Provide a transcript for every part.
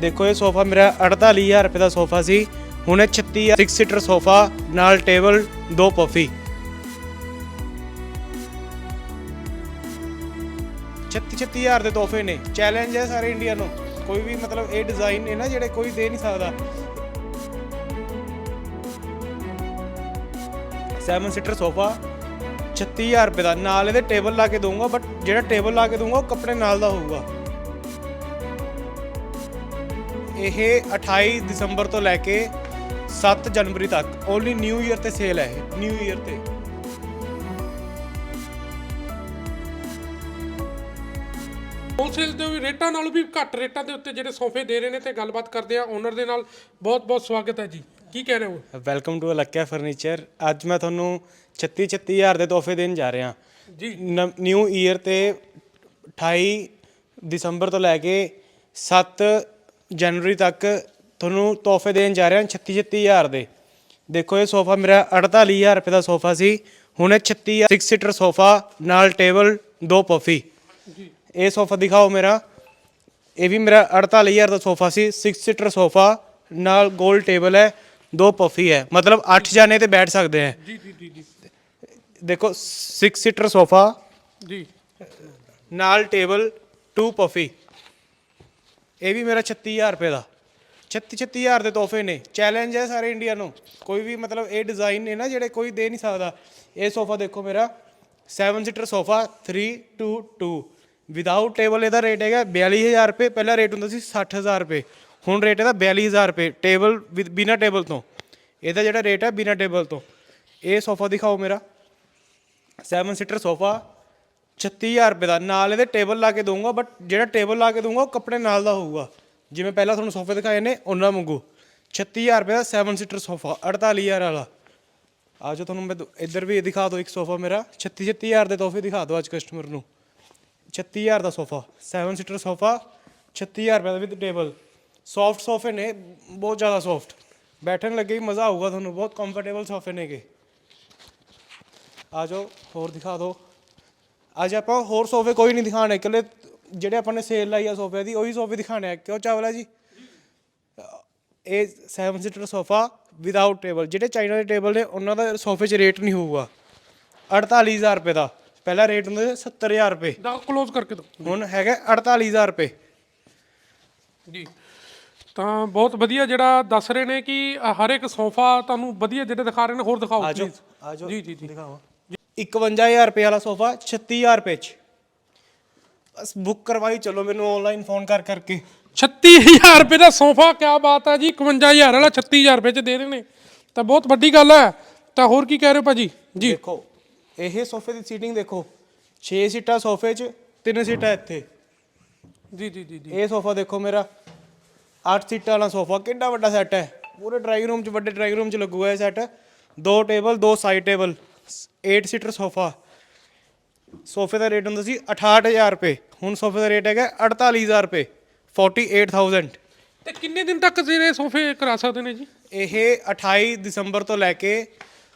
ਦੇਖੋ ਇਹ ਸੋਫਾ ਮੇਰਾ 48000 ਰੁਪਏ ਦਾ ਸੋਫਾ ਸੀ। ਹੁਣ ਇਹ 36 6 ਸੀਟਰ ਸੋਫਾ, ਨਾਲ ਟੇਬਲ, ਦੋ ਪਫੀ। 36 36000 ਦੇ ਤੋਹਫੇ ਨੇ। ਚੈਲੰਜ ਹੈ ਸਾਰੇ ਇੰਡੀਆ ਨੂੰ। ਕੋਈ ਵੀ ਮਤਲਬ ਇਹ ਡਿਜ਼ਾਈਨ ਨੇ ਨਾ ਜਿਹੜੇ ਕੋਈ ਦੇ ਨਹੀਂ ਸਕਦਾ। 7 ਸੀਟਰ ਸੋਫਾ 36000 ਰੁਪਏ ਦਾ। ਨਾਲ ਇਹਦੇ ਟੇਬਲ ਲਾ ਕੇ ਦਊਂਗਾ ਬਟ ਜਿਹੜਾ ਟੇਬਲ ਲਾ ਕੇ ਦਊਂਗਾ, ਉਹ ਕੱਪੜੇ ਨਾਲ ਦਾ ਹੋਊਗਾ। ਇਹ 28 ਦਸੰਬਰ ਤੋਂ ਲੈ ਕੇ 7 ਜਨਵਰੀ ਤੱਕ। ਓਨਲੀ ਨਿਊ ਇਅਰ ਤੇ ਸੇਲ ਹੈ ਇਹ। ਨਿਊ ਇਅਰ ਤੇ। ਹੋਲਸੇਲ ਦੇ ਵੀ ਰੇਟਾਂ ਨਾਲੋਂ ਵੀ ਘੱਟ ਰੇਟਾਂ ਦੇ ਉੱਤੇ ਜਿਹੜੇ ਸੋਫੇ ਦੇ ਰਹੇ ਨੇ ਤੇ ਗੱਲਬਾਤ ਕਰਦੇ ਆ ਓਨਰ ਦੇ ਨਾਲ। ਬਹੁਤ ਬਹੁਤ ਸਵਾਗਤ ਹੈ ਜੀ। ਕੀ ਕਹਿ ਰਹੇ ਹੋ? ਵੈਲਕਮ ਟੂ ਅਲੱਕਿਆ ਫਰਨੀਚਰ ਅੱਜ ਮੈਂ ਤੁਹਾਨੂੰ 36 36000 ਦੇ ਤੋਹਫੇ ਦੇਣ ਜਾ ਰਿਹਾ। ਜੀ। ਨਿਊ ਈਅਰ ਤੇ 28 ਦਸੰਬਰ ਤੋਂ ਲੈ ਕੇ 7 ਜਨਵਰੀ ਤੱਕ ਤੁਹਾਨੂੰ ਤੋਹਫੇ ਦੇਣ ਜਾ ਰਿਹਾ 36 36000 ਦੇ। ਦੇਖੋ ਇਹ ਸੋਫਾ ਮੇਰਾ 48000 ਰੁਪਏ ਦਾ ਸੋਫਾ ਸੀ। ਹੁਣ ਇਹ 36 6 ਸੀਟਰ ਸੋਫਾ ਨਾਲ ਟੇਬਲ ਦੋ ਪਫੀ। ਜੀ। ਇਹ ਸੋਫਾ ਦਿਖਾਓ ਮੇਰਾ। ਇਹ ਵੀ ਮੇਰਾ 48000 ਦਾ ਸੋਫਾ ਸੀ। 6 ਸੀਟਰ ਸੋਫਾ ਨਾਲ ਗੋਲ ਟੇਬਲ ਹੈ ਦੋ ਪਫੀ ਹੈ। ਮਤਲਬ 8 ਜਾਨੇ ਤੇ ਬੈਠ ਸਕਦੇ ਹੈ। ਜੀ ਜੀ ਜੀ ਜੀ। ਦੇਖੋ 6 ਸੀਟਰ ਸੋਫਾ ਜੀ। ਨਾਲ ਟੇਬਲ 2 ਪਫੀ। ਇਹ ਵੀ ਮੇਰਾ 36000 ਰੁਪਏ ਦਾ। 36 36000 ਦੇ ਤੋਹਫੇ ਨੇ। ਚੈਲੰਜ ਹੈ ਸਾਰੇ ਇੰਡੀਆ ਨੂੰ। ਕੋਈ ਵੀ ਮਤਲਬ ਇਹ ਡਿਜ਼ਾਈਨ ਨੇ ਨਾ ਜਿਹੜੇ ਕੋਈ ਦੇ ਨਹੀਂ ਸਕਦਾ। ਇਹ ਸੋਫਾ ਦੇਖੋ ਮੇਰਾ। 7 ਸੀਟਰ ਸੋਫਾ 3 2 2 ਵਿਦਆਊਟ ਟੇਬਲ ਇਹਦਾ ਰੇਟ ਹੈਗਾ 42000 ਰੁਪਏ। ਪਹਿਲਾ ਰੇਟ ਹੁੰਦਾ ਸੀ 60000 ਰੁਪਏ। ਹੁਣ ਰੇਟ ਇਹਦਾ 42000 ਰੁਪਏ। ਟੇਬਲ ਵਿਦ ਬਿਨਾ ਟੇਬਲ ਤੋਂ। ਇਹਦਾ ਜਿਹੜਾ ਰੇਟ ਹੈ ਬਿਨਾ ਟੇਬਲ ਤੋਂ। ਇਹ ਸੋਫਾ ਦਿਖਾਓ ਮੇਰਾ। 7 ਸੀਟਰ ਸੋਫਾ 36000 ਰੁਪਏ ਦਾ। ਨਾਲ ਇਹਦੇ ਟੇਬਲ ਲਾ ਕੇ ਦਊਂਗਾ ਬਟ ਜਿਹੜਾ ਟੇਬਲ ਲਾ ਕੇ ਦਊਂਗਾ ਉਹ ਕੱਪੜੇ ਨਾਲ ਦਾ ਹੋਊਗਾ। ਜਿਵੇਂ ਪਹਿਲਾਂ ਤੁਹਾਨੂੰ ਸੋਫੇ ਦਿਖਾਏ ਨੇ, ਉਹਨਾਂ ਵਾਂਗੂ। 36000 ਰੁਪਏ ਦਾ 7 ਸੀਟਰ ਸੋਫਾ 48000 ਵਾਲਾ। ਆ ਜਾਓ ਤੁਹਾਨੂੰ ਮੈਂ ਇੱਧਰ ਵੀ ਦਿਖਾ ਦਿਓ, ਇੱਕ ਸੋਫਾ ਮੇਰਾ। 36 36000 ਦੇ ਤੋਹਫੇ ਦਿਖਾ ਦਿਓ ਅੱਜ ਕਸਟਮਰ ਨੂੰ। 36000 ਦਾ ਸੋਫਾ 7 ਸੀਟਰ ਸੋਫਾ 36000 ਰੁਪਏ ਦਾ ਵਿਦ ਟੇਬਲ ਸੌਫਟ ਸੋਫੇ ਨੇ, ਬਹੁਤ ਜ਼ਿਆਦਾ ਸੌਫਟ ਬੈਠਣ ਲੱਗੇ ਹੀ ਮਜ਼ਾ ਆਊਗਾ ਤੁਹਾਨੂੰ, ਬਹੁਤ ਕੰਫਰਟੇਬਲ ਸੋਫੇ ਨੇਗੇ। ਆ ਜਾਓ, ਹੋਰ ਦਿਖਾ ਦਿਓ। ਅੱਜ ਆਪਾਂ ਹੋਰ ਸੋਫੇ ਕੋਈ ਨਹੀਂ ਦਿਖਾਣੇ ਇਕੱਲੇ ਜਿਹੜੇ ਆਪਾਂ ਨੇ ਸੇਲ ਲਾਈ ਆ ਸੋਫੇ ਦੀ ਉਹੀ ਸੋਫੇ ਦਿਖਾਣੇ ਆ। ਕਿਉਂ ਚਾਵਲਾ ਜੀ? ਇਹ 7 ਸੀਟਰ ਸੋਫਾ ਵਿਦਆਊਟ ਟੇਬਲ ਜਿਹੜੇ ਚਾਈਨਾ ਦੇ ਟੇਬਲ ਨੇ ਉਹਨਾਂ ਦਾ ਸੋਫੇ 'ਚ ਰੇਟ ਨਹੀਂ ਹੋਊਗਾ। 48000 ਰੁਪਏ ਦਾ। ਪਹਿਲਾ ਰੇਟ ਹੁੰਦਾ ਸੀ 70000 ਰੁਪਏ। ਦਾ ਕਲੋਜ਼ ਕਰਕੇ ਦੋ ਹੁਣ ਹੈਗਾ 48000 ਰੁਪਏ। ਜੀ। ਤਾਂ ਬਹੁਤ ਵਧੀਆ ਜਿਹੜਾ ਦੱਸ ਰਹੇ ਨੇ ਕਿ ਹਰ ਇੱਕ ਸੋਫਾ ਤੁਹਾਨੂੰ ਵਧੀਆ ਜਿਹੜੇ ਦਿਖਾ ਰਹੇ ਨੇ ਹੋਰ ਦਿਖਾਓ ਆ ਜਾਓ please। ਆ ਜਾਓ ਜੀ ਜੀ ਦਿਖਾਵਾਂ 51000 ਰੁਪਏ ਵਾਲਾ ਸੋਫਾ 36000 ਰੁਪਏ 'ਚ। ਬਸ ਬੁੱਕ ਕਰਵਾਈ ਚਲੋ ਮੈਨੂੰ ਆਨਲਾਈਨ ਫੋਨ ਕਰ ਕਰਕੇ। 36000 ਰੁਪਏ ਦਾ ਸੋਫਾ ਕੀ ਬਾਤ ਹੈ ਜੀ 51000 ਵਾਲਾ 36000 ਰੁਪਏ ਚ ਦੇ ਰਹੇ ਨੇ ਤਾਂ ਬਹੁਤ ਵੱਡੀ ਗੱਲ ਹੈ। ਤਾਂ ਹੋਰ ਕੀ ਕਹਿ ਰਹੇ ਹੋ ਭਾਜੀ? ਜੀ। ਦੇਖੋ ਇਹ ਸੋਫੇ ਦੀ ਸੀਟਿੰਗ ਦੇਖੋ 6 ਸੀਟਾਂ ਸੋਫੇ 'ਚ 3 ਸੀਟਾਂ ਇੱਥੇ। ਜੀ ਜੀ ਜੀ ਜੀ। ਇਹ ਸੋਫਾ ਦੇਖੋ ਮੇਰਾ 8 ਸੀਟਾਂ ਵਾਲਾ ਸੋਫਾ ਕਿੰਨਾ ਵੱਡਾ ਸੈੱਟ ਹੈ। ਪੂਰੇ ਡਰਾਈਵਿੰਗ ਰੂਮ 'ਚ ਵੱਡੇ ਡਰਾਈਵਿੰਗ ਰੂਮ 'ਚ ਲੱਗੂਗਾ ਇਹ ਸੈੱਟ ਦੋ ਟੇਬਲ ਦੋ ਸਾਈਡ ਟੇਬਲ 8 ਸੀਟਰ ਸੋਫਾ ਸੋਫੇ ਦਾ ਰੇਟ ਹੁੰਦਾ ਸੀ 68000 ਰੁਪਏ। ਹੁਣ ਸੋਫੇ ਦਾ ਰੇਟ ਹੈਗਾ 48000 ਰੁਪਏ 48000 ਤੇ ਕਿੰਨੇ ਦਿਨ ਤੱਕ ਜਿਹੜੇ ਸੋਫੇ ਕਰਾ ਸਕਦੇ ਨੇ ਜੀ? ਇਹ 28 ਦਸੰਬਰ ਤੋਂ ਲੈ ਕੇ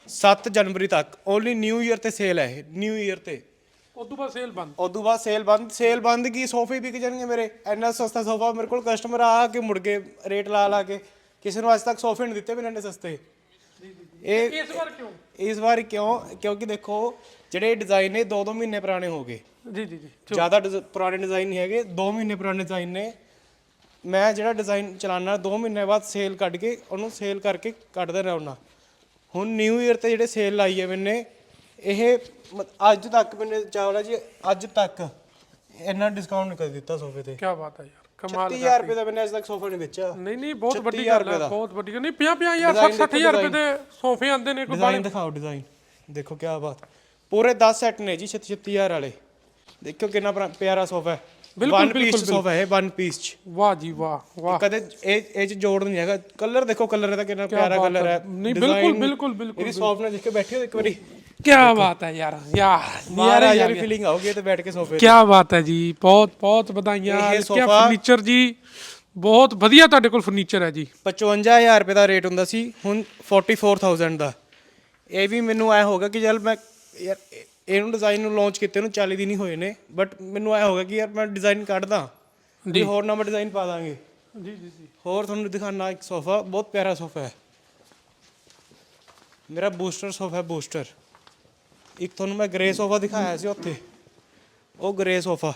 7 ਜਨਵਰੀ ਤੱਕ। ਓਨਲੀ ਨਿਊ ਇਅਰ ਤੇ ਸੇਲ ਹੈ ਇਹ ਨਿਊ ਇਅਰ ਤੇ। ਤੋਂ ਬਾਅਦ ਸੇਲ ਬੰਦ। ਉਦੋਂ ਬਾਅਦ ਸੇਲ ਬੰਦ। ਸੇਲ ਬੰਦ ਕੀ? ਸੋਫੇ ਵਿਕ ਜਾਣਗੇ ਮੇਰੇ। ਇੰਨਾ ਸਸਤਾ ਸੋਫਾ ਮੇਰੇ ਕੋਲ ਕਸਟਮਰ ਆ ਕੇ ਮੁੜ ਕੇ ਰੇਟ ਲਾ ਲਾ ਕੇ। ਕਿਸੇ ਨੂੰ ਅੱਜ ਤੱਕ ਸੋਫੇ ਨਹੀਂ ਦਿੱਤੇ ਮੈਨੂੰ ਇੰਨੇ ਸਸਤੇ। ਇਹ ਇਸ ਵਾਰ ਕਿਉਂ? ਇਸ ਵਾਰ ਕਿਉਂ? ਕਿਉਂਕਿ ਦੇਖੋ ਜਿਹੜੇ ਡਿਜ਼ਾਈਨ ਨੇ 2-2 ਮਹੀਨੇ ਪੁਰਾਣੇ ਹੋ ਗਏ। ਜੀ ਜੀ ਜੀ। ਜ਼ਿਆਦਾ ਡਿਜ਼- ਪੁਰਾਣੇ ਡਿਜ਼ਾਈਨ ਨਹੀਂ ਹੈਗੇ 2 ਮਹੀਨੇ ਪੁਰਾਣੇ ਡਿਜ਼ਾਈਨ ਨੇ। ਮੈਂ ਜਿਹੜਾ ਡਿਜ਼ਾਈਨ ਚਲਾਉਣਾ 2 ਮਹੀਨੇ ਬਾਅਦ ਸੇਲ ਕੱਢ ਕੇ ਉਹਨੂੰ ਸੇਲ ਕਰਕੇ ਕੱਢਦਾ ਰਹਿਣਾ ਹੁਣ ਨਿਊ ਇਅਰ ਤੇ ਜਿਹੜੇ ਸੇਲ ਲਾਈ ਹੈ ਮੈਨੇ ਇਹ ਅੱਜ ਤੱਕ ਮੈਨੇ ਚਾਵਲਾ ਜੀ ਅੱਜ ਤੱਕ ਇੰਨਾ ਡਿਸਕਾਊਂਟ ਕਰ ਦਿੱਤਾ ਸੋਫੇ ਤੇ। ਕੀ ਬਾਤ ਹੈ ਯਾਰ। ਕਮਾਲ 30000 ਰੁਪਏ ਦਾ ਮੈਨੇ ਅੱਜ ਤੱਕ ਸੋਫਾ ਨਹੀਂ ਵੇਚਿਆ ਨਹੀਂ ਨਹੀਂ ਬਹੁਤ ਵੱਡੀ 36,000 ਗੱਲ ਹੈ ਦਾ। ਬਹੁਤ ਵੱਡੀ ਗੱਲ। ਨਹੀਂ 50 50000 Design 60 60000 ਰੁਪਏ ਦੇ ਸੋਫੇ ਆਂਦੇ ਨੇ ਕੋਈ ਡਿਜ਼ਾਈਨ ਦਿਖਾਓ ਡਿਜ਼ਾਈਨ ਦੇਖੋ ਕੀ ਬਾਤ। ਪੂਰੇ 10 ਸੈੱਟ ਨੇ ਜੀ 36000 ਵਾਲੇ। ਦੇਖੋ ਕਿੰਨਾ ਪਿਆਰਾ ਸੋਫਾ ਹੈ। ਬਿਲਕੁਲ, ਬਿਲਕੁਲ, ਸੋਫਾ ਹੈ ਵਨ ਪੀਸ ਚ। ਵਾਹ ਜੀ ਵਾਹ ਵਾਹ। ਕਦੇ ਇਹ ਇਹ ਚ ਜੋੜ ਨਹੀਂ ਹੈਗਾ। ਕਲਰ ਦੇਖੋ ਕਲਰ ਇਹਦਾ ਕਿੰਨਾ ਪਿਆਰਾ ਕਲਰ ਹੈ। ਨਹੀਂ, ਬਿਲਕੁਲ, ਬਿਲਕੁਲ, ਬਿਲਕੁਲ, ਇਹਦੀ ਸੌਫਟਨੈਸ ਦੇਖ ਕੇ ਬੈਠੇ ਹੋ ਇੱਕ ਵਾਰੀ। ਕੀ ਬਾਤ ਹੈ ਯਾਰ ਯਾਰ ਮਹਾਰਾਜ ਵਾਲੀ ਫੀਲਿੰਗ ਆਉਗੀ ਤੇ ਬੈਠ ਕੇ ਸੋਫੇ ਕੀ ਬਾਤ ਹੈ ਜੀ ਬਹੁਤ ਬਹੁਤ ਵਧਾਈਆਂ। ਇਹ ਕੀ ਸੋਫਾ- ਫਰਨੀਚਰ ਜੀ ਬਹੁਤ ਵਧੀਆ ਤੁਹਾਡੇ ਕੋਲ ਫਰਨੀਚਰ ਹੈ ਜੀ। 55000 ਰੁਪਏ ਦਾ ਰੇਟ ਹੁੰਦਾ ਸੀ ਹੁਣ 44000 ਦਾ। ਇਹ ਵੀ ਮੈਨੂੰ ਐ ਹੋਗਾ ਕਿ ਚੱਲ ਮੈਂ ਯਾਰ ਇਹ- ਇਹਨੂੰ ਡਿਜ਼ਾਈਨ ਨੂੰ ਲਾਂਚ ਕੀਤੇ ਨੂੰ 40 ਦਿਨ ਹੀ ਹੋਏ ਨੇ ਬਟ ਮੈਨੂੰ ਐ ਹੋਗਾ ਕਿ ਯਾਰ ਮੈਂ ਡਿਜ਼ਾਈਨ ਕੱਢਦਾ ਵੀ ਹੋਰ ਨਵਾਂ ਡਿਜ਼ਾਈਨ ਪਾ ਦਾਂਗੇ। ਜੀ ਜੀ ਜੀ। ਹੋਰ ਤੁਹਾਨੂੰ ਦਿਖਾਣਾ ਇੱਕ ਸੋਫਾ ਬਹੁਤ ਪਿਆਰਾ ਸੋਫਾ ਹੈ। ਮੇਰਾ ਬੂਸਟਰ ਸੋਫਾ ਹੈ ਬੂਸਟਰ ਇੱਕ ਤੁਹਾਨੂੰ ਮੈਂ ਗ੍ਰੇ ਸੋਫਾ ਦਿਖਾਇਆ ਸੀ ਉੱਥੇ। ਉਹ ਗ੍ਰੇ ਸੋਫਾ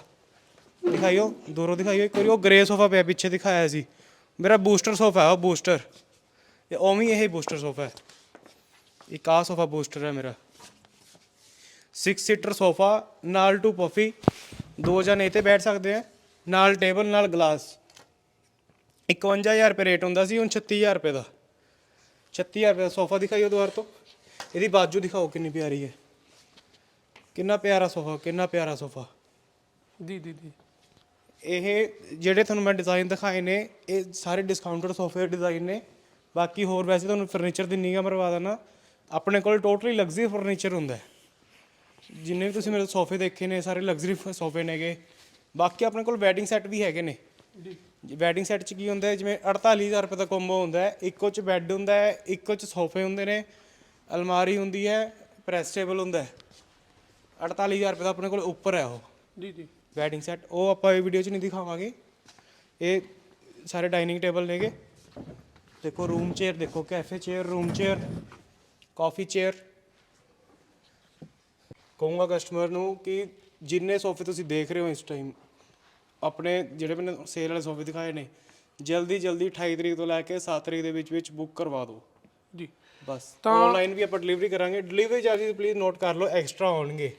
ਦਿਖਾਈਓ ਦੂਰੋਂ ਦਿਖਾਈਓ ਇੱਕ ਵਾਰੀ। ਉਹ ਗ੍ਰੇ ਸੋਫਾ ਪਿਆ ਪਿੱਛੇ ਦਿਖਾਇਆ ਸੀ। ਮੇਰਾ ਬੂਸਟਰ ਸੋਫਾ ਹੈ ਉਹ ਬੂਸਟਰ ਇਹ ਉਵੇਂ ਇਹ ਬੂਸਟਰ ਸੋਫਾ ਹੈ। ਇੱਕ ਆਹ ਸੋਫਾ ਬੂਸਟਰ ਹੈ ਮੇਰਾ। 6 ਸੀਟਰ ਸੋਫਾ ਨਾਲ ਟੂ ਪਫੀ ਦੋ ਜਣੇ ਇਹ ਬੈਠ ਸਕਦੇ ਆ। ਨਾਲ ਟੇਬਲ ਨਾਲ ਗਲਾਸ 51000 ਰੁਪਏ ਰੇਟ ਹੁੰਦਾ ਸੀ, ਹੁਣ 36000 ਰੁਪਏ ਦਾ। 36000 ਰੁਪਏ ਦਾ ਸੋਫਾ ਦਿਖਾਈਓ ਦੁਆਰ ਤੋਂ। ਇਹਦੀ ਬਾਜੂ ਦਿਖਾਓ ਕਿੰਨੀ ਪਿਆਰੀ ਹੈ। ਕਿੰਨਾ ਪਿਆਰਾ ਸੋਫਾ ਕਿੰਨਾ ਪਿਆਰਾ ਸੋਫਾ? ਜੀ ਜੀ ਜੀ। ਇਹ ਜਿਹੜੇ ਤੁਹਾਨੂੰ ਮੈਂ ਡਿਜ਼ਾਈਨ ਦਿਖਾਏ ਨੇ ਇਹ ਸਾਰੇ ਡਿਸਕਾਊਂਟਡ ਸੋਫੇ ਡਿਜ਼ਾਈਨ ਨੇ। ਬਾਕੀ ਹੋਰ ਵੈਸੇ ਤੁਹਾਨੂੰ ਫਰਨੀਚਰ ਦੀ ਨਿਗਾਹ ਮਰਵਾ ਦੇਣਾ। ਆਪਣੇ ਕੋਲ ਟੋਟਲੀ ਲਗਜ਼ਰੀ ਫਰਨੀਚਰ ਹੁੰਦਾ ਹੈ। ਜਿੰਨੇ ਵੀ ਤੁਸੀਂ ਮੇਰੇ ਸੋਫੇ ਦੇਖੇ ਨੇ ਸਾਰੇ ਲਗਜ਼ਰੀ ਸੋਫੇ ਨੇਗੇ। ਬਾਕੀ ਆਪਣੇ ਕੋਲ ਵੈਡਿੰਗ ਸੈੱਟ ਵੀ ਹੈਗੇ ਨੇ। ਜੀ। ਵੈਡਿੰਗ ਸੈੱਟ 'ਚ ਕੀ ਹੁੰਦਾ ਹੈ ਜਿਵੇਂ 48000 ਰੁਪਏ ਦਾ ਕੰਬੋ ਹੁੰਦਾ ਹੈ। ਇੱਕੋ 'ਚ ਬੈੱਡ ਹੁੰਦਾ ਹੈ ਇੱਕੋ 'ਚ ਸੋਫੇ ਹੁੰਦੇ ਨੇ। ਅਲਮਾਰੀ ਹੁੰਦੀ ਹੈ ਪ੍ਰੈਸ ਟੇਬਲ ਹੁੰਦਾ ਹੈ। 48000 ਰੁਪਏ ਦਾ ਆਪਣੇ ਕੋਲ ਉੱਪਰ ਹੈ ਉਹ। ਜੀ ਜੀ। ਵੈਡਿੰਗ ਸੈੱਟ ਉਹ ਆਪਾਂ ਇਹ ਵੀਡੀਓ 'ਚ ਨਹੀਂ ਦਿਖਾਵਾਂਗੇ। ਇਹ ਸਾਰੇ ਡਾਈਨਿੰਗ ਟੇਬਲ ਨੇਗੇ। ਦੇਖੋ ਰੂਮ ਚੇਅਰ ਦੇਖੋ cafe chair room chair coffee chair ਕਹੂੰਗਾ ਕਸਟਮਰ ਨੂੰ ਕਿ ਜਿੰਨੇ ਸੋਫੇ ਤੁਸੀਂ ਦੇਖ ਰਹੇ ਹੋ ਇਸ ਟਾਈਮ ਆਪਣੇ ਜਿਹੜੇ ਮੈंने ਸੇਲ ਵਾਲੇ ਸੋਫੇ ਦਿਖਾਏ ਨੇ ਜਲਦੀ ਜਲਦੀ 28 ਤਰੀਕ ਤੋਂ ਲੈ ਕੇ 7 ਤਰੀਕ ਦੇ ਵਿੱਚ ਵਿੱਚ ਬੁੱਕ ਕਰਵਾ ਦਿਓ। ਜੀ। ਬਸ। ਤਾਂ ਆਨਲਾਈਨ ਵੀ ਆਪਾਂ ਡਿਲੀਵਰੀ ਕਰਾਂਗੇ। ਡਿਲੀਵਰੀ ਚਾਰजेस ਪਲੀਜ਼ ਨੋਟ ਕਰ ਲਓ ਐਕਸਟਰਾ ਹੋਣਗੇ।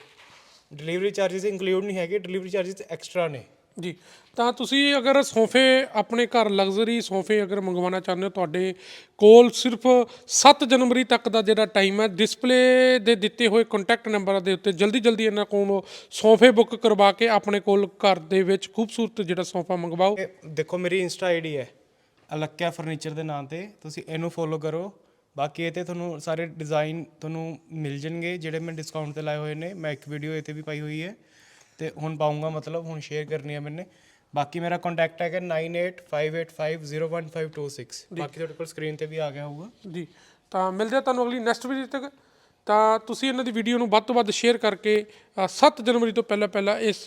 ਡਿਲੀਵਰੀ ਚਾਰजेस ਇਨਕਲੂਡ ਨਹੀਂ ਹੈਗੇ ਡਿਲੀਵਰੀ ਚਾਰजेस ਐਕਸਟਰਾ ਨੇ। ਜੀ ਤਾਂ ਤੁਸੀਂ ਅਗਰ ਸੋਫੇ ਆਪਣੇ ਘਰ ਲਗਜ਼ਰੀ ਸੋਫੇ ਅਗਰ ਮੰਗਵਾਉਣਾ ਚਾਹੁੰਦੇ ਹੋ ਤੁਹਾਡੇ ਕੋਲ ਸਿਰਫ 7 ਜਨਵਰੀ ਤੱਕ ਦਾ ਜਿਹੜਾ ਟਾਈਮ ਹੈ ਡਿਸਪਲੇ ਦੇ ਦਿੱਤੇ ਹੋਏ ਕੰਟੈਕਟ ਨੰਬਰਾਂ ਦੇ ਉੱਤੇ ਜਲਦੀ ਜਲਦੀ ਇਹਨਾਂ ਕੋਲ ਸੋਫੇ ਬੁੱਕ ਕਰਵਾ ਕੇ ਆਪਣੇ ਕੋਲ ਘਰ ਦੇ ਵਿੱਚ ਖੂਬਸੂਰਤ ਜਿਹੜਾ ਸੋਫਾ ਮੰਗਵਾਓ। ਦੇਖੋ ਮੇਰੀ ਇੰਸਟਾ ਆਈਡੀ ਹੈ ਅਲੱਕਿਆ ਫਰਨੀਚਰ ਦੇ ਨਾਂ ਤੇ। ਤੁਸੀਂ ਇਹਨੂੰ ਫੋਲੋ ਕਰੋ। ਬਾਕੀ ਇਹ ਤੇ ਤੁਹਾਨੂੰ ਸਾਰੇ ਡਿਜ਼ਾਈਨ ਤੁਹਾਨੂੰ ਮਿਲ ਜਾਣਗੇ ਜਿਹੜੇ ਮੈਂ ਡਿਸਕਾਊਂਟ ਤੇ ਲਾਏ ਹੋਏ ਨੇ। ਮੈਂ ਇੱਕ ਵੀਡੀਓ ਇਹ ਤੇ ਵੀ ਪਾਈ ਹੋਈ ਹੈ। ਤੇ ਹੁਣ ਪਾਉਂਗਾ ਮਤਲਬ ਹੁਣ ਸ਼ੇਅਰ ਕਰਨੀ ਹੈ ਮੈਨੇ। ਬਾਕੀ ਮੇਰਾ ਕੰਟੈਕਟ ਹੈਗਾ 9858501526 ਬਾਕੀ ਤੁਹਾਡੇ ਕੋਲ ਸਕਰੀਨ ਤੇ ਵੀ ਆ ਗਿਆ ਹੋਊਗਾ। ਜੀ। ਤਾਂ ਮਿਲਦੇ ਆ ਤੁਹਾਨੂੰ ਅਗਲੀ ਨੈਕਸਟ ਵੀਡੀਓ ਤੱਕ। ਤਾਂ ਤੁਸੀਂ ਇਹਨਾਂ ਦੀ ਵੀਡੀਓ ਨੂੰ ਵੱਧ ਤੋਂ ਵੱਧ ਸ਼ੇਅਰ ਕਰਕੇ ਅ, 7 ਜਨਵਰੀ ਤੋਂ ਪਹਿਲਾਂ ਪਹਿਲਾਂ ਇਸ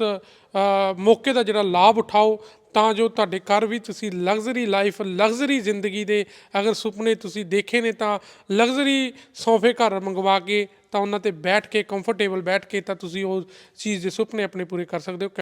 ਮੌਕੇ ਦਾ ਜਿਹੜਾ ਲਾਭ ਉਠਾਓ ਤਾਂ ਜੋ ਤੁਹਾਡੇ ਘਰ ਵੀ ਤੁਸੀਂ ਲਗਜ਼ਰੀ ਲਾਈਫ ਲਗਜ਼ਰੀ ਜ਼ਿੰਦਗੀ ਦੇ ਅਗਰ ਸੁਪਨੇ ਤੁਸੀਂ ਦੇਖੇ ਨੇ ਤਾਂ ਲਗਜ਼ਰੀ ਸੋਫੇ ਘਰ ਮੰਗਵਾ ਕੇ ਤਾਂ ਉਹਨਾਂ ਤੇ ਬੈਠ ਕੇ ਕੰਫਰਟੇਬਲ ਬੈਠ ਕੇ ਤਾਂ ਤੁਸੀਂ ਉਹ ਚੀਜ਼ ਦੇ ਸੁਪਨੇ ਆਪਣੇ ਪੂਰੇ ਕਰ ਸਕਦੇ ਹੋ।